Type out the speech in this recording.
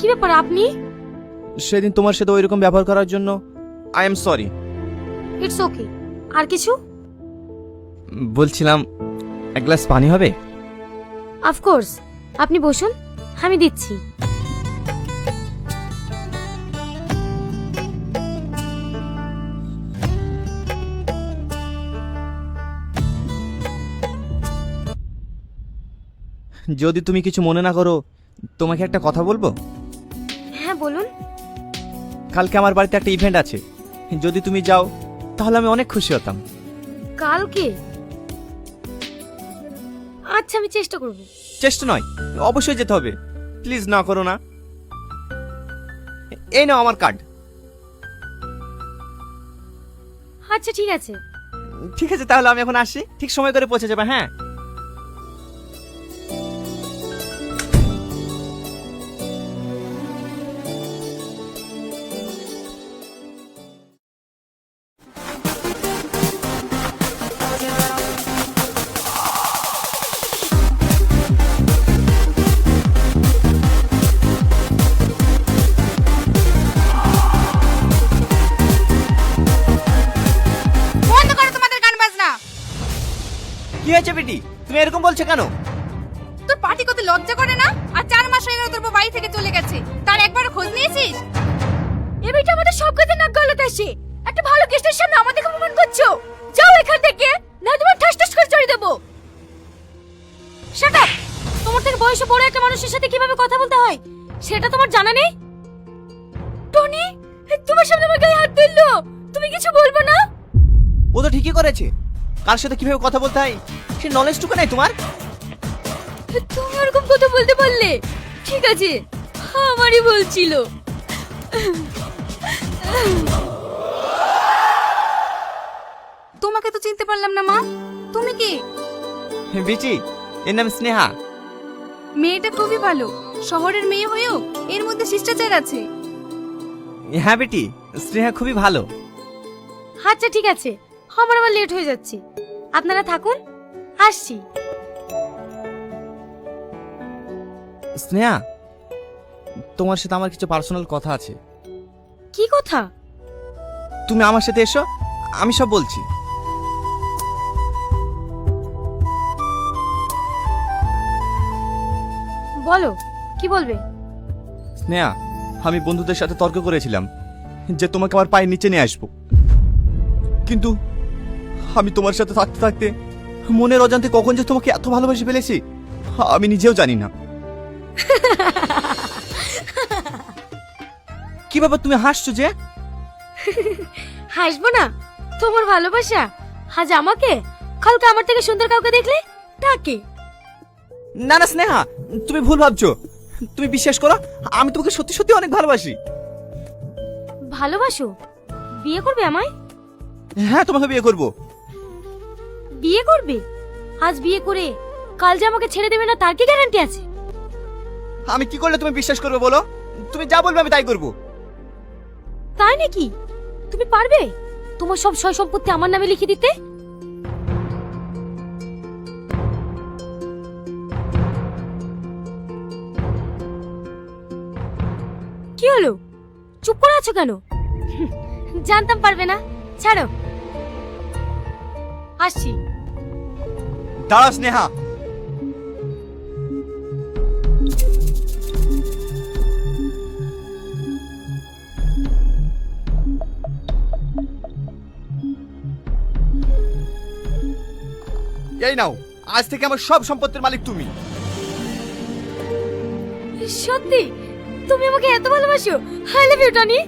কি ব্যাপার আপনি? সেদিন তোমার সাথে ওই রকম ব্যবহার করার জন্য I am sorry it's okay আর কিছু? বলছিলাম এক গ্লাস পানি হবে? অফকোর্স আপনি বসুন আমি দিচ্ছি। যদি তুমি কিছু মনে না করো তোমাকে একটা কথা বলব? হ্যাঁ বলুন। কালকে আমার বাড়িতে একটা ইভেন্ট আছে। যদি তুমি যাও তাহলে আমি অনেক খুশি হতাম। কালকে? আচ্ছা আমি চেষ্টা করব। চেষ্টা নয় অবশ্যই যেতে হবে। প্লিজ না করো না। এই নাও আমার কার্ড আচ্ছা ঠিক আছে। ঠিক আছে তাহলে আমি এখন আসি। ঠিক সময় করে পৌঁছে যাবে হ্যাঁ? হয়েছে বেটি? তুমি এরকম বলছো কেন? তোর পার্টি করতে লজ্জা করে না? আর চার মাস হয়ে গেল তোর বউ বাড়ি থেকে চলে গেছে। তার একবারও খোঁজ নিয়েছিস? এ বেটা আমাদের সব কথা নাক গলাতে আসে। একটা ভালো গেস্টের সামনে আমাদের অপমান করছ। যাও এখান থেকে না তোমার ঠাস ঠাস করে চড়ে দেবো। শাট আপ তোমার থেকে বয়সে বড় একটা মানুষের সাথে কীভাবে কথা বলতে হয় সেটা তোমার জানা নেই? টনি তোমার সামনে আমার গায়ে হাত দিল তুমি কিছু বলবে না? ও তো ঠিকই করেছে। কার সাথে কীভাবে কথা বলতে হয়? সে নলেজটুকু নাই তোমার? তুমি ওরকম কথা বলতে পারলে? ঠিক আছে আমারই বলছিল তোমাকে তো চিনতে পারলাম না মা। তুমি কি? বিচি এর নাম স্নেহা। মেয়েটা খুবই ভালো। শহরের মেয়ে হয়েও এর মধ্যে শিষ্টাচার আছে। হ্যাঁ বেটি স্নেহা খুবই ভালো। আচ্ছা ঠিক আছে। আমার আবার লেট হয়ে যাচ্ছে। আপনারা থাকুন আসছি। স্নেহা তোমার সাথে আমার কিছু পার্সোনাল কথা আছে। কি কথা? তুমি আমার সাথে এসো আমি সব বলছি। বলো কি বলবে? স্নেহা আমি বন্ধুদের সাথে তর্ক করেছিলাম যে তোমাকে আমার পায়ের নিচে নিয়ে আসব। কিন্তু আমি তোমার সাথে থাকতে থাকতে মনের অজান্তে কখন যে তোমাকে এত ভালোবাসি ফেলেছি আমি নিজেও জানি না। কি ব্যাপার তুমি হাসছো যে? হাসবো না তোমার ভালোবাসা। আজ আমাকে? কালকে আমার থেকে সুন্দর কাউকে দেখলে? তাকে না না স্নেহা তুমি ভুল ভাবছ। তুমি বিশ্বাস করো আমি তোমাকে সত্যি সত্যি অনেক ভালোবাসি। ভালোবাসো? বিয়ে করবে আমায়? হ্যাঁ তোমাকে বিয়ে করব। বিয়ে করবে? আজ বিয়ে করে কাল যে আমাকে ছেড়ে দেবে না তার কি গ্যারান্টি আছে? আমি কি করলে তুমি বিশ্বাস করবে বলো? তুমি যা বলবে আমি তাই করব। তাই নাকি? তুমি পারবে? তোমার সব সয় সম্পত্তি আমার নামে লিখে দিতে? কি হলো? চুপ করে আছো কেন? জানতাম পারবে না। ছাড়ো। আসছি। দাঁড়া স্নেহা। এই নাও আজ থেকে আমার সব সম্পত্তির মালিক তুমি। সত্যি? তুমি আমাকে এত ভালোবাসো। I love you Tony